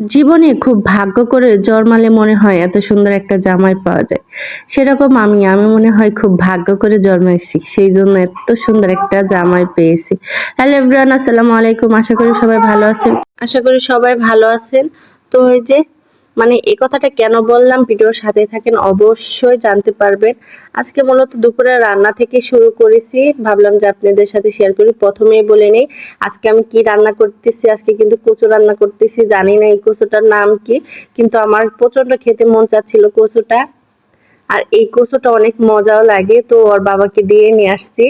জীবনে খুব ভাগ্য করে জন্মালে মনে হয় এত সুন্দর একটা জামাই পাওয়া যায়। সেরকম আমি, আমি মনে হয় খুব ভাগ্য করে জন্মাইছি। সেই জন্য এত সুন্দর একটা জামাই পেয়েছি। হ্যালো এভরিওয়ান আসসালামু আলাইকুম। আশা করি সবাই ভালো আছেন। আশা করি সবাই ভালো আছেন। তো ওই যে মানে এই কথাটা কেন বললাম ভিডিওর সাথে থাকেন, অবশ্যই জানতে পারবেন। আজকে মূলত দুপুরে রান্না থেকে শুরু করেছি। ভাবলাম যে আপনাদের সাথে শেয়ার করি। প্রথমেই বলে নেই, আজকে আমি কি রান্না করতেছি। আজকে কিন্তু কচু রান্না করতেছি। জানি না এই কচুটার নাম কি। কিন্তু আমার প্রচণ্ড খেতে মন চাচ্ছিল কচুটা। আর এই কচুটা অনেক মজাও লাগে, তো ওর বাবাকে দিয়ে নিয়ে আসছি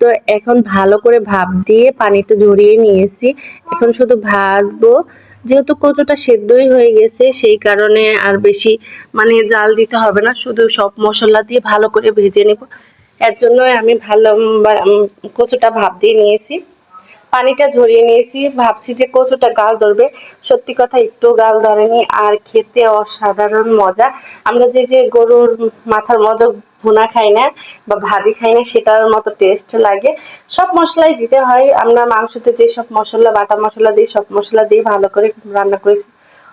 তো এখন ভালো করে ভাপ দিয়ে পানিটা ঝরিয়ে নিয়েছি এখন শুধু ভাজবো যেহেতু কচুটা সেদ্ধই হয়ে গেছে, সেই কারণে আর বেশি মানে জাল দিতে হবে না, শুধু সব মশলা দিয়ে ভালো করে ভেজে নেব। এর জন্য আমি ভালো কচুটা ভাপ দিয়ে নিয়েছি। পানিটা ঝরিয়ে নিয়েছি। ভাবছি যে কচুটা গাল ধরবে। সত্যি কথা, একটু গাল ধরেনি। আর খেতে অসাধারণ মজা। আমরা যে যে গরুর মাথার মজা ভুনা খাই না বা ভাজি খাই না, সেটার মতো টেস্ট লাগে। সব মশলাই দিতে হয়। আমরা মাংসতে যে সব মশলা, বাটা মশলা দিই, সব মশলা দিয়ে ভালো করে রান্না করেছি।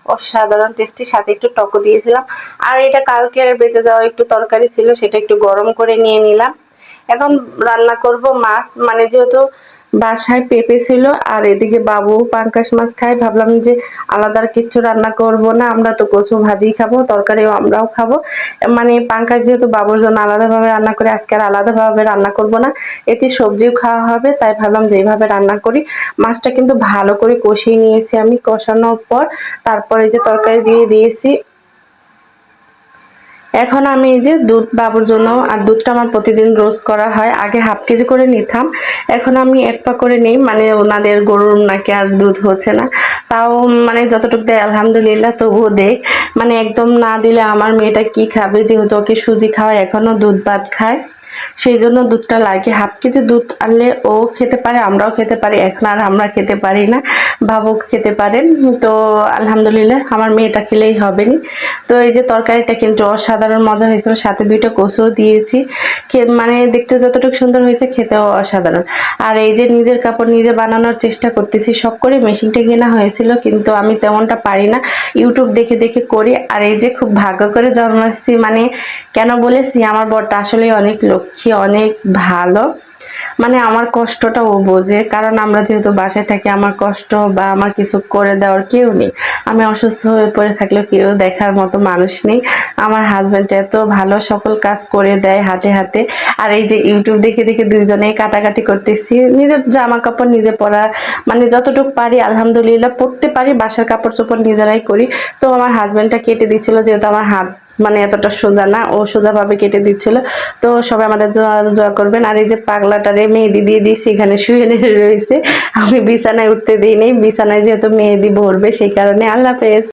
অসাধারণ টেস্টি সাথে একটু টকো দিয়েছিলাম। আর এটা কালকে বেঁচে যাওয়া একটু তরকারি ছিল, সেটা একটু গরম করে নিয়ে নিলাম। এখন রান্না করব মাছ। মানে যেহেতু বাসায় পেঁপে ছিল আর এদিকে বাবু পাঙ্কাশ মাছ খাই ভাবলাম যে আলাদা কিছু রান্না করব না, আমরা তো কচু ভাজি খাব, তরকারিও আমরাও খাব। মানে পাঙ্কাশ যেহেতু বাবুর জন্য আলাদাভাবে রান্না করে, আজকে আর আলাদাভাবে রান্না করব না। এতে সবজিও খাওয়া হবে, তাই ভাবলাম যে এইভাবে রান্না করি। মাছটা কিন্তু ভালো করে কষিয়ে নিয়েছি আমি, কষানোর পর তারপরে যে তরকারি দিয়ে দিয়েছি এখন আমি এই যে দুধ বাবুর জন্য আর দুধটা আমার প্রতিদিন রোজ করা হয়। আগে হাফ কেজি করে নিতাম। এখন আমি এক পা করে নিই মানে ওনাদের গরুর নাকি আর দুধ হচ্ছে না। তাও মানে যতটুকু দেয়, আলহামদুলিল্লাহ তবুও দেয়। মানে একদম না দিলে আমার মেয়েটা কি খাবে? যেহেতু ওকে সুজি খাওয়ায় এখনও দুধ ভাত খায়। সেই জন্য দুধটা লাগে। হাফ কেজি দুধ আনলে ও খেতে পারে, আমরাও খেতে পারি। এখন আর আমরা খেতে পারি না ভাবুক খেতে পারেন তো আলহামদুলিল্লাহ আমার মেয়েটা খেলেই হবে নি। তো এই যে তরকারিটা কিন্তু অসাধারণ মজা হয়েছিল। সাথে দুইটা কচুও দিয়েছি। মানে দেখতে যতটুকু সুন্দর হয়েছে, খেতেও অসাধারণ। আর এই যে নিজের কাপড় নিজে বানানোর চেষ্টা করতেছি, সব করে মেশিনটা কেনা হয়েছিল, কিন্তু আমি তেমনটা পারি না। ইউটিউব দেখে দেখে করি, আর এই যে খুব ভাগ্য করে জন্মাচ্ছি। মানে কেন বলেছি, আমার বরটা আসলে অনেক লক্ষ্মী অনেক ভালো। মানে আমার কষ্টটা ও বোঝে, কারণ আমরা যেহেতু বাসায় থাকি, আমার কষ্ট বা আমার কিছু করে দেওয়ার কেউ নেই। আমি অসুস্থ হয়ে পড়ে থাকলেও কেউ দেখার মতো মানুষ নেই। আমার হাজব্যান্ড এত ভালো সকল কাজ করে দেয় হাতে হাতে। আর এই যে ইউটিউব দেখে দেখে দুইজনেই কাটাকাটি করতেছি, নিজের জামা কাপড় নিজে পরা মানে যতটুকু পারি আলহামদুলিল্লাহ পড়তে পারি, বাসার কাপড় চোপড় নিজেরাই করি। তো আমার হাজব্যান্ডটা কেটে দিচ্ছিল, যেহেতু আমার হাত মানে এতটা সোজা না, ও সোজাভাবে কেটে দিচ্ছিল। তো সবাই আমাদের জয়া করবেন। আর এই যে পাগলাটারে মেহেদি দিয়ে দিয়েছি, এখানে শুয়ে রয়েছে। আমি বিছানায় উঠতে দিই নেই বিছানায় যেহেতু মেহেদি ভরবে, সেই কারণে আল্লাহ হাফেজ।